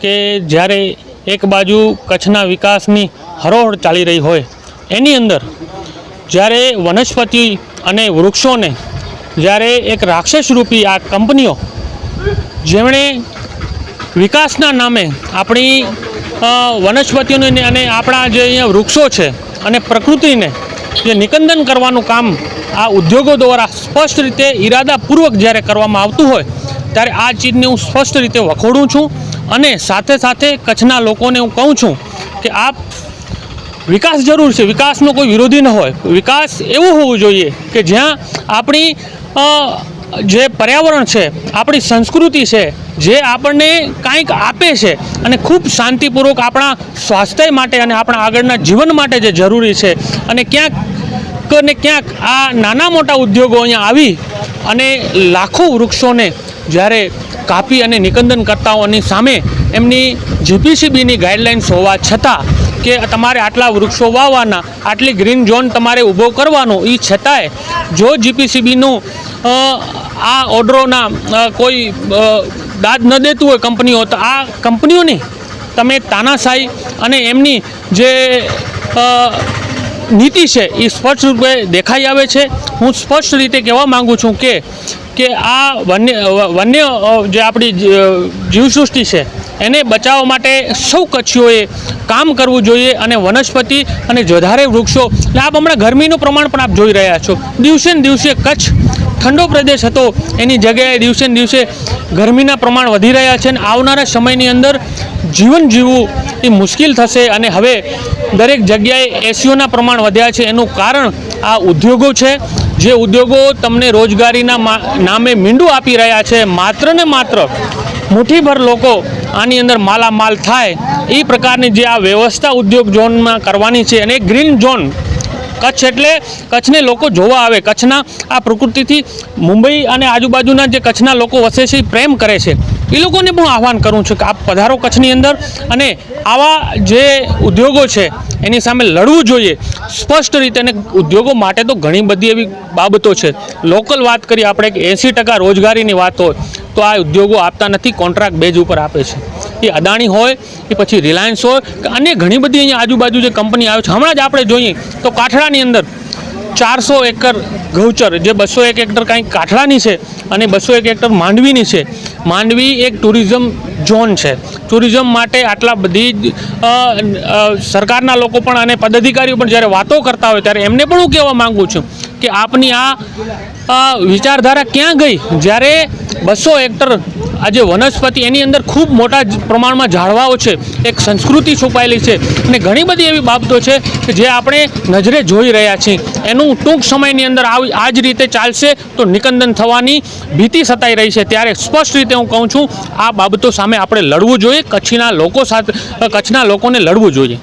કે જ્યારે એક બાજુ કચ્છના વિકાસની હરોહર ચાલી રહી હોય, એની અંદર જ્યારે વનસ્પતિ અને વૃક્ષોને જ્યારે એક રાક્ષસરૂપી આ કંપનીઓ જેમણે વિકાસના નામે આપણી વનસ્પતિઓને અને આપણા જે અહીંયા વૃક્ષો છે અને પ્રકૃતિને જે નિકંદન કરવાનું કામ આ ઉદ્યોગો દ્વારા સ્પષ્ટ રીતે ઈરાદાપૂર્વક જ્યારે કરવામાં આવતું હોય ત્યારે આ ચીજને હું સ્પષ્ટ રીતે વખોડું છું અને સાથે સાથે કચ્છના લોકોને હું કહું છું કે આપ વિકાસ જરૂર છે. વિકાસનો કોઈ વિરોધી ન હોય. વિકાસ એવું હોવું જોઈએ કે જ્યાં આપણી જે પર્યાવરણ છે, આપણી સંસ્કૃતિ છે, જે આપણને કાંઈક આપે છે અને ખૂબ શાંતિપૂર્વક આપણા સ્વાસ્થ્ય માટે અને આપણા આગળના જીવન માટે જે જરૂરી છે અને ક્યાંક ને ક્યાંક આ નાના મોટા ઉદ્યોગો અહીંયા આવી અને લાખો વૃક્ષોને જ્યારે કાપી અને નિકંદનકર્તાઓની સામે એમની જીપીસીબીની ગાઈડલાઇન્સ હોવા છતાં કે તમારે આટલા વૃક્ષો વાવવાના, આટલી ગ્રીન ઝોન તમારે ઊભો કરવાનો એ છતાંય જો જીપીસીબીનું આ ઓર્ડરોના કોઈ દાદ ન દેતું હોય કંપનીઓ, તો આ કંપનીઓની તમે તાનાશાહી અને એમની જે નીતિ છે એ સ્પષ્ટ રૂપે દેખાઈ આવે છે. હું સ્પષ્ટ રીતે કહેવા માગું છું કે કે આ વન્ય વન્ય જે આપણી જીવસૃષ્ટિ છે, એને બચાવવા માટે સૌ કચ્છીઓએ કામ કરવું જોઈએ અને વનસ્પતિ અને વધારે વૃક્ષો, એટલે આપ હમણાં ગરમીનું પ્રમાણ પણ આપ જોઈ રહ્યા છો. દિવસે ને દિવસે કચ્છ ઠંડો પ્રદેશ હતો, એની જગ્યાએ દિવસે ને દિવસે ગરમીના પ્રમાણ વધી રહ્યા છે અને આવનારા સમયની અંદર જીવન જીવવું એ મુશ્કેલ થશે અને હવે દરેક જગ્યાએ એસીઓના પ્રમાણ વધ્યા છે. એનું કારણ આ ઉદ્યોગો છે જે ઉદ્યોગો તમને રોજગારીના નામે મીંડું આપી રહ્યા છે, માત્ર ને માત્ર મુઠ્ઠીભર લોકો આની અંદર માલામાલ થાય, એ પ્રકારની જે આ વ્યવસ્થા ઉદ્યોગ ઝોનમાં કરવાની છે અને ગ્રીન ઝોન, કચ્છ એટલે કચ્છને લોકો જોવા આવે. કચ્છના આ પ્રકૃતિથી મુંબઈ અને આજુબાજુના જે કચ્છના લોકો વસે છે, એ પ્રેમ કરે છે. એ લોકોને પણ આહવાન કરું છું કે આપ પધારો કચ્છની અંદર અને આવા જે ઉદ્યોગો છે, એની સામે લડવું જોઈએ. સ્પષ્ટ રીતે અને ઉદ્યોગો માટે તો ઘણી બધી એવી બાબતો છે. લોકલ વાત કરીએ આપણે કે એંસી ટકા રોજગારીની વાત હોય, તો આ ઉદ્યોગો આપતા નથી, કોન્ટ્રાક્ટ બેઝ ઉપર આપે છે. એ અદાણી હોય, એ પછી રિલાયન્સ હોય, કે અન્ય ઘણી બધી અહીંયા આજુબાજુ જે કંપની આવે છે, હમણાં જ આપણે જોઈએ, તો કાઠડાની અંદર ચારસો એકર ઘઉચર જે બસો એક હેક્ટર કાંઈક કાઠડાની છે અને બસો એક હેક્ટર માંડવીની છે. માંડવી એક ટુરિઝમ ઝોન છે. ટુરિઝમ માટે આટલા બધી સરકારના લોકો પણ અને પદાધિકારીઓ પણ જ્યારે વાતો કરતા હોય ત્યારે એમને પણ હું કહેવા માગું છું કે આપની આ વિચારધારા ક્યાં ગઈ? જ્યારે બસો હેક્ટર આજે વનસ્પતિ એની અંદર ખૂબ મોટા પ્રમાણમાં ઝાડવાઓ છે, એક સંસ્કૃતિ છુપાયેલી છે અને ઘણી બધી એવી બાબતો છે કે જે આપણે નજરે જોઈ રહ્યા છીએ. એનું ટૂંક સમયની અંદર આ જ રીતે ચાલશે તો નિકંદન થવાની ભીતિ સતાઈ રહી છે. ત્યારે સ્પષ્ટ રીતે હું કહું છું, આ બાબતો સામે આપણે લડવું જોઈએ, કચ્છના લોકો સાથે, કચ્છના લોકોને લડવું જોઈએ.